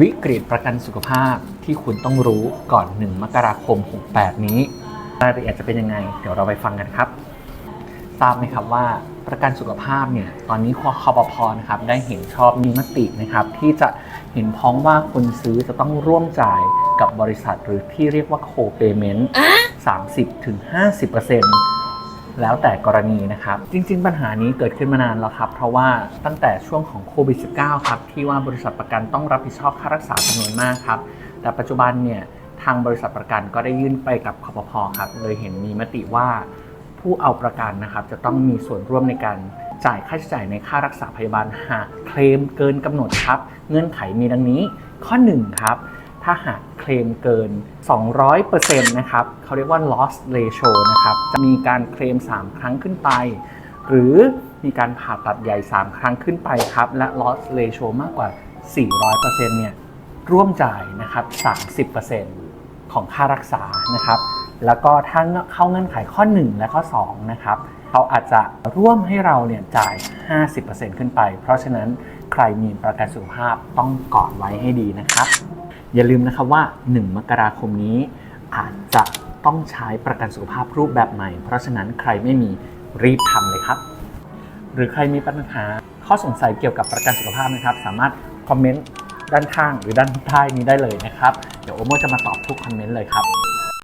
วิกฤตประกันสุขภาพที่คุณต้องรู้ก่อน 1 มกราคม 68 นี้รายละเอียดจะเป็นยังไง เดี๋ยวเราไปฟังกันครับ ทราบไหมครับว่าประกันสุขภาพเนี่ยตอนนี้คคปพนะครับได้เห็นชอบมีมตินะครับ ที่จะเห็นพ้องว่าคนซื้อจะต้องร่วมจ่ายกับบริษัทหรือที่เรียกว่าโคเปเมนต์30ถึง50% แล้วแต่กรณีนะครับ จริง ๆ ปัญหานี้เกิดขึ้นมานานแล้วครับ เพราะว่าตั้งแต่ช่วงของโควิด -19 ครับที่ว่าบริษัทประกันต้องรับผิดชอบค่ารักษาจำนวนมากครับ แต่ปัจจุบันเนี่ยทางบริษัทประกันก็ได้ยื่นไปกับคปพครับเลยเห็นมีมติว่าผู้เอาประกันนะครับ จะต้องมีส่วนร่วมในการจ่ายค่าใช้จ่ายในค่ารักษาพยาบาลหากเคลมเกินกำหนดครับ เงื่อนไขมีดังนี้ ข้อ1ครับ ถ้าหากเคลมเกิน 200%นะครับเขาเรียกว่า loss ratio นะครับ จะมีการเคลม 3 ครั้งขึ้นไป หรือมีการผ่าตัดใหญ่ 3 ครั้งขึ้นไปครับ และ loss ratio มากกว่า 400%เนี่ยร่วมจ่ายนะครับ 30%ของค่ารักษานะครับ แล้วก็ถ้าเข้าเงื่อนไขข้อ 1 และข้อ 2 นะครับเขาอาจจะร่วมให้เราเนี่ยจ่าย 50%ขึ้นไป เพราะฉะนั้นใครมีประกันสุขภาพต้องกอดไว้ให้ดีนะครับ อย่าลืมนะครับว่า 1 มกราคมนี้อาจจะต้องใช้ประกันสุขภาพรูปแบบใหม่ เพราะฉะนั้นใครไม่มีรีบทำเลยครับ หรือใครมีปัญหาข้อสงสัยเกี่ยวกับประกันสุขภาพนะครับ สามารถคอมเมนต์ด้านข้างหรือด้านใต้นี้ได้เลยนะครับ เดี๋ยวโอโมจะมาตอบทุกคอมเมนต์เลยครับ